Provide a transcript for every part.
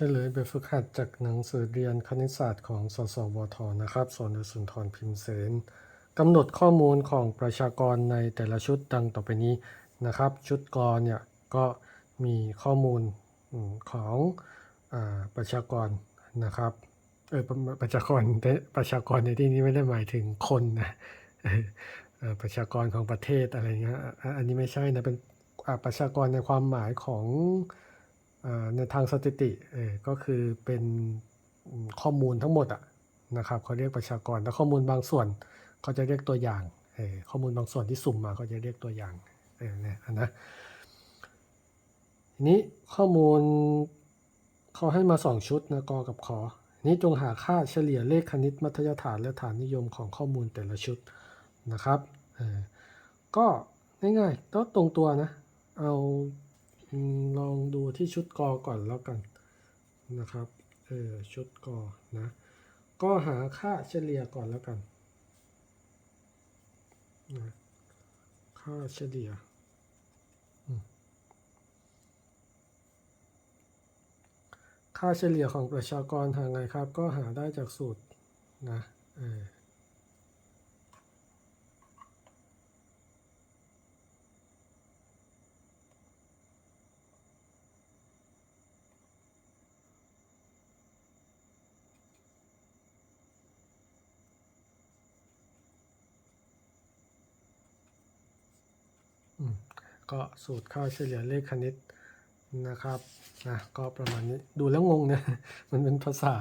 เฉลยแบบฝึกหัดจากหนังสือเรียนคณิตศาสตร์ของ สสวท นะครับสอนสุนทรพิมพ์เสนกำหนดข้อมูลของประชากรในแต่ละชุดดังต่อไปนี้นะครับ ชุดกรเนี่ยก็มีข้อมูลของอประชากรนะครับ เออประชากรประชากรในที่นี้ไม่ได้หมายถึงคนนะประชากรของประเทศอะไรเงี้ย อันนี้ไม่ใช่นะเป็นประชากรในความหมายของ ในทางสถิติก็คือเป็นข้อมูลทั้งหมดอะนะครับเขาเรียกประชากรแล้วข้อมูลบางส่วนเขาจะเรียกตัวอย่างข้อมูลบางส่วนที่สุ่มมาเขาจะเรียกตัวอย่างเนี่ยนะทีนี้ข้อมูลเขาให้มาสองชุดนะกอกับขอนี้จงหาค่าเฉลี่ยเลขคณิตมัธยฐานและฐานนิยมของข้อมูลแต่ละชุดนะครับก็ง่ายๆก็ตรงตัวนะเอา ลองดูที่ชุดกอก่อนแล้วกันนะครับ เออชุดกอนะ ก็หาค่าเฉลี่ยก่อนแล้วกันนะค่าเฉลี่ยค่าเฉลี่ยของประชากรหางไงครับ ก็หาได้จากสูตรนะเออ ก็สูตรค่าเฉลี่ยเลขคณิตนะครับนะก็ประมาณนี้ดูแล้วงงนะมันเป็นภาษา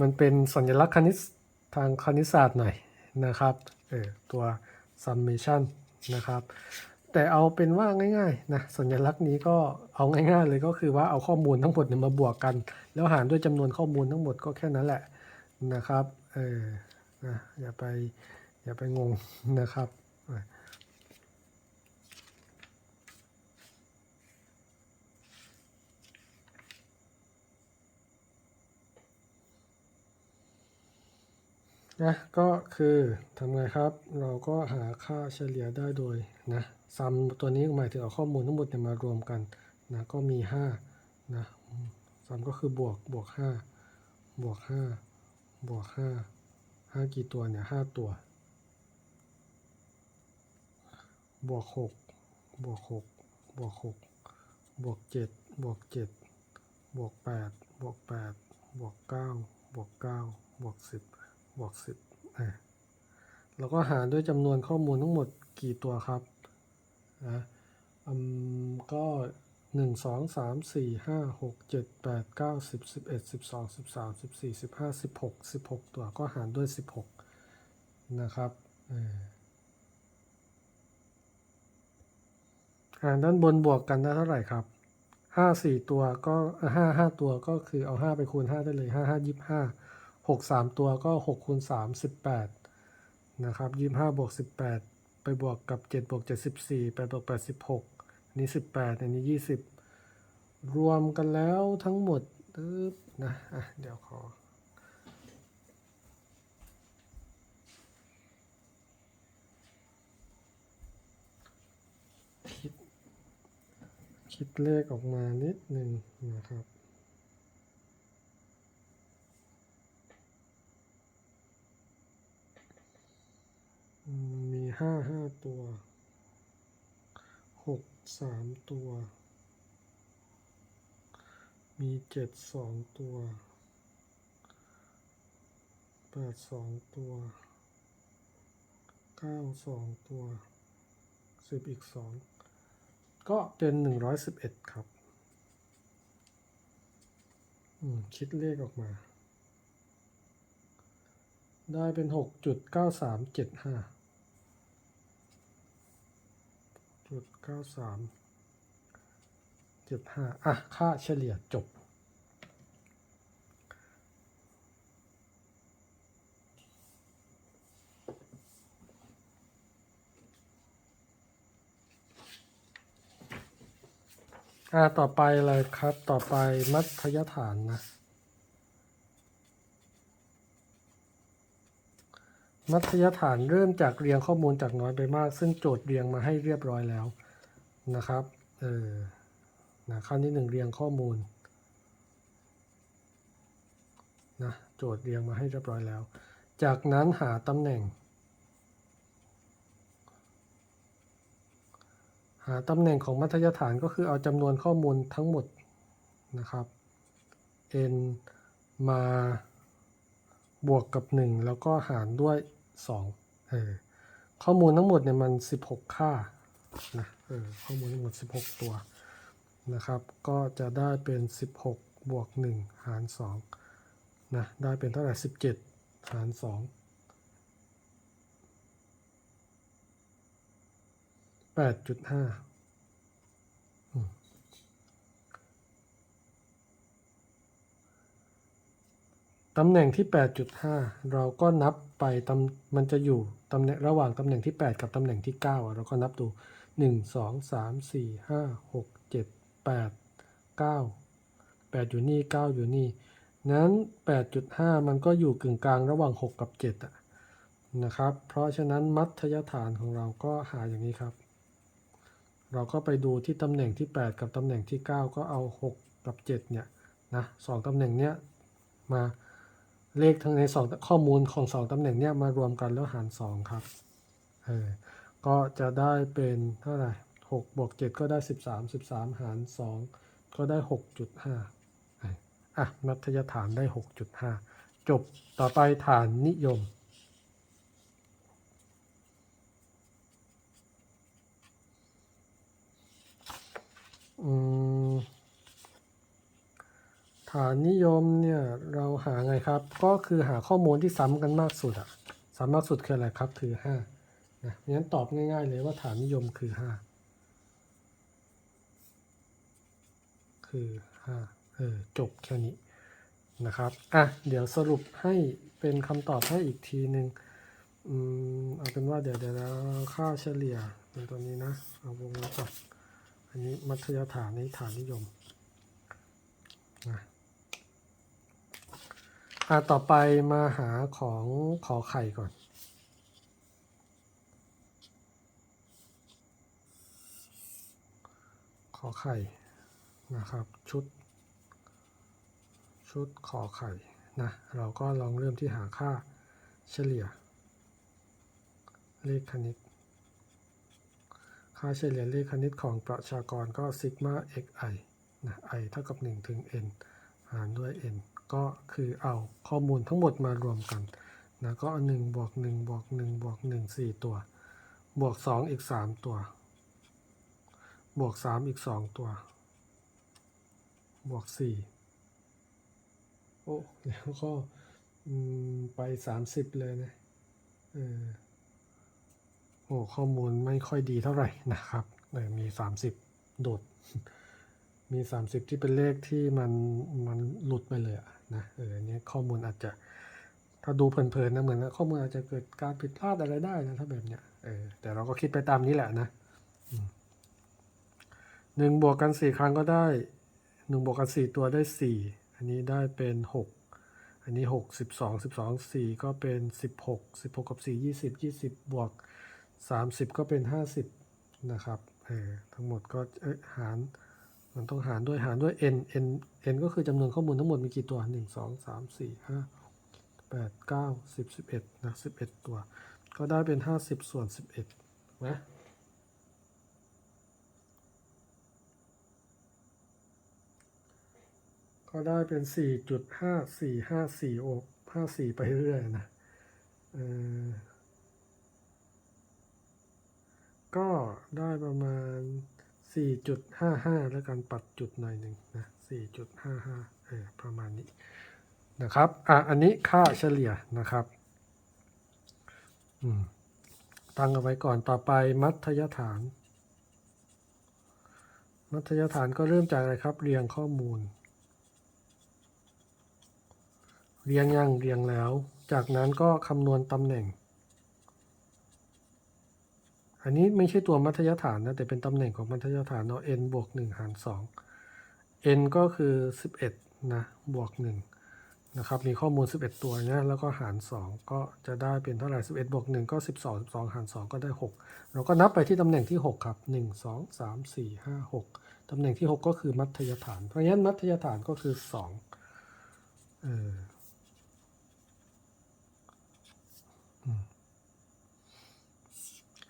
มันเป็นสัญลักษณ์คณิตทางคณิตศาสตร์หน่อยนะครับเออตัว summation นะครับ แต่เอาเป็นว่าง่ายๆนะสัญลักษณ์นี้ก็เอาง่ายๆเลยก็คือว่าเอาข้อมูลทั้งหมดเนี่ยมาบวกกัน แล้วหารด้วยจำนวนข้อมูลทั้งหมดก็แค่นั้นแหละนะครับเออนะอย่าไปอย่าไปงงนะครับ นะก็คือทำไงครับ เราก็หาค่าเฉลี่ยได้โดยนะซัมตัวนี้หมายถึงเอาข้อมูลทั้งหมดเนี่ยมารวมกันนะก็มี5นะซัมก็คือบวกบวก5บวก5บวก5 5กี่ตัวเนี่ย5ตัว บวก6บวก6บวก6บวก7บวก7บวก8บวก8บวก9บวก9บวก10 บวกสิบอะแล้วก็หารด้วยจำนวนข้อมูลทั้งหมดกี่ตัวครับนะอืมก็หนึ่งสองสามสี่ห้าหกเจ็ดแปดเก้าสิบสิบเอ็ดสิบสองสิบสามสิบสี่สิบห้าสิบหกสิบหกตัวก็หารด้วยสิบหกนะครับเออหารด้านบนบวกกันได้เท่าไหร่ครับห้าสี่ตัวก็ห้าห้าตัวก็คือเอาห้าไปคูณห้าได้เลยห้าห้ายี่ห้า หกสามตัวก็หกคูณสามสิบแปดนะครับยี่ห้าบวกสิบแปดไปบวกกับเจ็ดบวกเจ็ดสิบสี่แปดบวกแปดสิบหกอันนี้สิบแปดอันนี้ยี่สิบรวมกันแล้วทั้งหมดตึ๊บนะอะเดี๋ยวขอคิดเลขออกมานิดหนึ่งนะครับ อืมมี ห้าห้าตัวหกสามตัว มีเจ็ดสองตัวแปดสองตัวเก้าสองตัวสิบอีกสองก็เป็นหนึ่งร้อยสิบเอ็ดครับคิดเลขออกมา ได้เป็นหกจุดเก้าสามเจ็ดห้า จุดเก้าสามเจ็ดห้าอะ ค่าเฉลี่ยจบ อ่า ต่อไปเลยครับ ต่อไปมัธยฐานนะ มัธยฐานเริ่มจากเรียงข้อมูลจากน้อยไปมาก ซึ่งโจทย์เรียงมาให้เรียบร้อยแล้วนะครับ เออนะขั้นที่หนึ่งเรียงข้อมูลนะโจทย์เรียงมาให้เรียบร้อยแล้ว จากนั้นหาตำแหน่ง หาตำแหน่งของมัธยฐานก็คือเอาจำนวนข้อมูลทั้งหมดนะครับ n มาบวกกับ 1 แล้วก็หารด้วย 2เออข้อมูลทั้งหมดเนี่ยมัน 16 ค่านะเออข้อมูลทั้งหมด 16 ตัวนะครับ ก็จะได้เป็น 16 บวก 1 หาร2นะได้เป็นเท่าไหร่ 17 หาร 2 8.5 ตำแหน่งที่ 8.5 เราก็นับไปตำมันจะอยู่ตำแหน่งระหว่างตำแหน่งที่ 8 กับตำแหน่งที่ 9 เราก็นับดู 1 2 3 4 5 6 7 8 9 8 อยู่นี่ 9 อยู่นี่ นั้น 8.5 มันก็อยู่กึ่งกลางระหว่าง 6 กับ7อะนะครับ เพราะฉะนั้นมัธยฐานของเราก็หาอย่างนี้ครับ เราก็ไปดูที่ตำแหน่งที่ 8 กับตำแหน่งที่ 9 ก็เอา 6 กับ7เนี่ยนะสองตำแหน่งเนี้ยมา เลขทั้งในสองข้อมูลของสองตำแหน่งเนี้ยมารวมกันแล้วหารสองครับ เออ ก็จะได้เป็นเท่าไหร่หกบวกเจ็ดก็ได้สิบสามสิบสามหารสองก็ได้หกจุดห้าอะมัธยฐานได้หกจุดห้าจบต่อไปฐานนิยมอืม ฐานนิยมเนี่ยเราหาไงครับ ก็คือหาข้อมูลที่ซ้ำกันมากสุดอะซ้ำมากสุดคืออะไรครับ คือห้านะงั้นตอบง่าย ๆ เลยว่าฐานนิยมคือห้าคือห้าเออจบแค่นี้นะครับอะเดี๋ยวสรุปให้เป็นคำตอบให้อีกทีหนึ่งอืมเอาเป็นว่าเดี๋ยวเดี๋ยวเราค่าเฉลี่ยเป็นตัวนี้นะเอาวงไว้ก่อนอันนี้มัธยฐานนี้ฐานนิยมนะ อะต่อไปมาหาของขอไข่ก่อน ขอไข่นะครับ ชุด ชุดขอไข่นะ เราก็ลองเริ่มที่หาค่าเฉลี่ย เลขคณิต ค่าเฉลี่ยเลขคณิตของประชากรก็ซิกมา xi นะ i เท่ากับ 1 ถึง n หารด้วย n ก็คือเอาข้อมูลทั้งหมดมารวมกันนะก็เอา1บวก1บวก1บวก1 4 ตัว บวก 2 อีก 3 ตัว บวก 3 อีก 2 ตัว บวก 4 โอ้แล้วก็อืมไป 30 เลยนะเออโอ้ข้อมูลไม่ค่อยดีเท่าไหร่นะครับเออมี 30 โดด มี 30 ที่เป็นเลขที่มันมันหลุดไปเลยอะ นะเอออันนี้ข้อมูลอาจจะถ้าดูเพลินๆนะเหมือนข้อมูลอาจจะเกิดการผิดพลาดอะไรได้นะถ้าแบบเนี้ยเออแต่เราก็คิดไปตามนี้แหละนะหนึ่งบวกกันสี่ครั้งก็ได้หนึ่งบวกกันสี่ตัวได้สี่อันนี้ได้เป็นหกอันนี้หกสิบสองสิบสองสี่ก็เป็นสิบหกสิบหกกับสี่ยี่สิบยี่สิบบวกสามสิบก็เป็นห้าสิบนะครับเออทั้งหมดก็เอ้ยหาร มันต้องหารด้วยหารด้วย n n n ก็คือจำนวนข้อมูลทั้งหมดมีกี่ตัว 1 2 3 4 5 8 9 10 11นะ11 ตัว ก็ได้เป็น 50 ส่วน 11นะก็ได้เป็น 4.5454โอ้54 ไปเรื่อยนะก็ได้ประมาณ 4.55 แล้วกันปัดจุดหน่อยหนึ่งนะ4.55เออประมาณนี้นะครับอะอันนี้ค่าเฉลี่ยนะครับอืมตั้งเอาไว้ก่อนต่อไปมัธยฐาน มัธยฐานก็เริ่มจากอะไรครับ เรียงข้อมูล เรียงยังเรียงแล้ว จากนั้นก็คำนวณตำแหน่ง อันนี้ไม่ใช่ตัวมัธยฐานนะ แต่เป็นตำแหน่งของมัธยฐานเนาะ n บวก1หาร2 n ก็คือ 11 นะ บวก1นะครับ มีข้อมูล 11 ตัวเนี่ยแล้วก็หาร 2 ก็จะได้เป็นเท่าไหร่ 11 บวก 1 ก็ 12 12 หาร 2 ก็ได้ 6 เราก็นับไปที่ตำแหน่งที่ 6 ครับ 1 2 3 4 5 6ตำแหน่งที่ 6 ก็คือมัธยฐาน เพราะฉะนั้นมัธยฐานก็คือ2เออ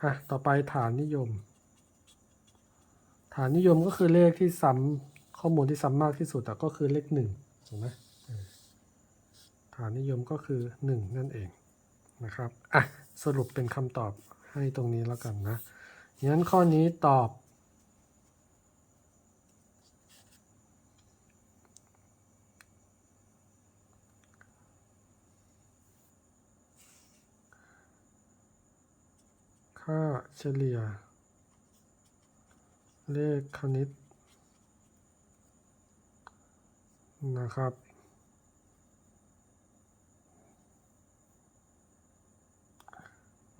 อะต่อไปฐานนิยม ฐานนิยมก็คือเลขที่ซ้ำข้อมูลที่ซ้ำมากที่สุดแต่ก็คือเลขหนึ่งถูกไหมฐานนิยมก็คือหนึ่งนั่นเองนะครับ อะ สรุปเป็นคำตอบให้ตรงนี้แล้วกันนะงั้นข้อนี้ตอบ ค่าเฉลี่ย เลขคณิต นะครับ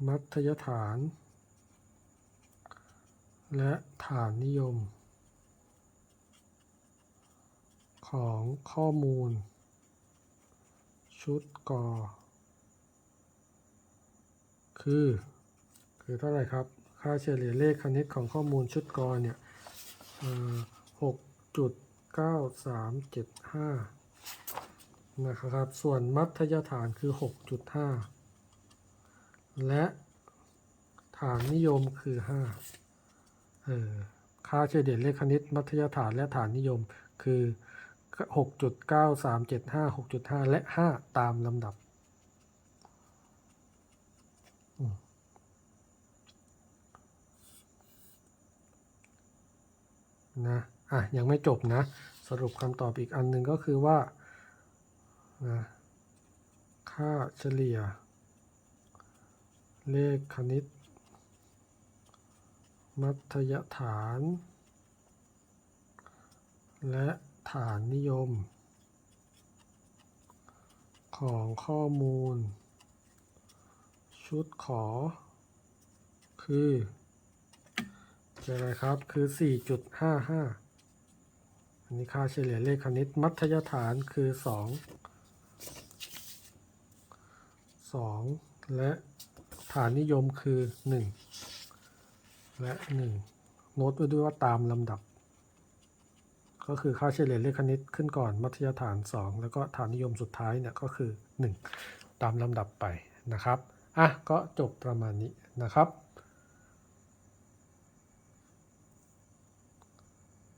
มัธยฐาน และฐานนิยม ของข้อมูล ชุดกอคือ คือเท่าไหร่ครับ ค่าเฉลี่ยเลขคณิตของข้อมูลชุดกอเนี่ยหกจุดเก้าสามเจ็ดห้านะครับ ส่วนมัธยฐานคือหกจุดห้าและฐานนิยมคือห้าเออ ค่าเฉลี่ยเลขคณิต มัธยฐานและฐานนิยมคือหกจุดเก้าสามเจ็ดห้าหกจุดห้าและห้าตามลำดับ นะอะยังไม่จบนะ สรุปคำตอบอีกอันหนึ่งก็คือว่านะค่าเฉลี่ย เลขคณิต มัธยฐาน และฐานนิยม ของข้อมูล ชุดขอ คือ คืออะไรครับ คือ 4.55 อันนี้ค่าเฉลี่ยเลขคณิต มัธยฐานคือ 2 2 และฐานนิยมคือ 1 และ 1 โน้ตไว้ด้วยว่าตามลำดับ ก็คือค่าเฉลี่ยเลขคณิตขึ้นก่อน มัธยฐาน 2 แล้วก็ฐานนิยมสุดท้ายเนี่ยก็คือ 1 ตามลำดับไปนะครับ อะ ก็จบประมาณนี้นะครับ